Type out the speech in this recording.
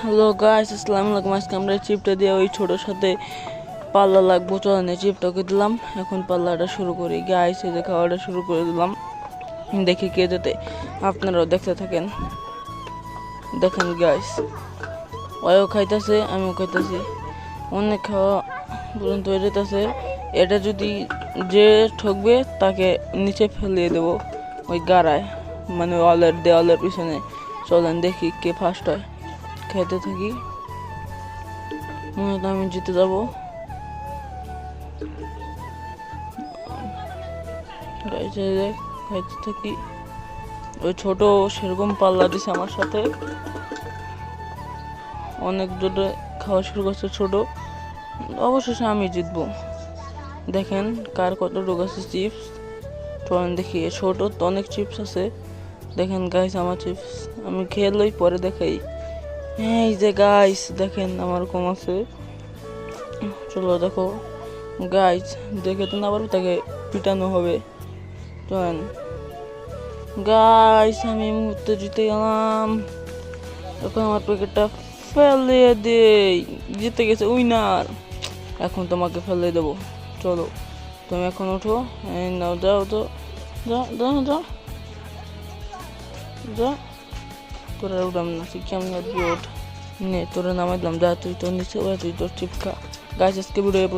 Hello guys আসসালামু আলাইকুম। আজকে আমরা চিপটা দিয়ে ওই ছোটোর সাথে পাল্লা লাগবো। চলেন চিপটাকে দিলাম। এখন পাল্লাটা শুরু করি। গাইস এই যে খাওয়াটা শুরু করে দিলাম। দেখি কে যেতে আপনারাও দেখতে থাকেন। দেখেন গাইস ওয়ও খাইতেছে, আমিও খাইতেছি। অনেক খাওয়া পর্যন্ত যেতেছে। এটা যদি যে ঠকবে, তাকে নিচে ফেলিয়ে দেবো। ওই গাড়ায় মানে ওয়ালের দেওয়ালের পিছনে। চলেন দেখি কে ফার্স্ট হয়। খেতে থাকি। হয় আমি জিতে যাব। খাইতে থাকি। ওই ছোট সেরকম পাল্লা দিছে আমার সাথে। অনেক জোরে খাওয়া শুরু করছে ছোট। অবশেষে আমি জিতবো। দেখেন কার কত রোগ আছে চিপস চলেন দেখি ছোট তো অনেক চিপস আছে। দেখেন গাইস আমার চিপস আমি খেয়ে লই পরে দেখাই। এই যে গাইস দেখেন আমার কম আছে। চলো দেখো। গাইস দেখে তো না পারবে তাকে পিটানো হবে। চলেন। গাইস আমি মুহূর্তে জিতে গেলাম। এখন আমার প্যাকেটটা ফেলে দেই। জিতে গেছে উইনার এখন তোমাকে ফেলে দেবো। চলো, তুমি এখন ওঠো। নাও, যাও তো। যা যা যা যা তোরা উঠাম না তুই কেমন উঠবি ওঠ? নে, তোরা নামাই দিলাম, যা তুই তোর নিচে তুই তোর চিপকা গাছ আজকে ভিডিও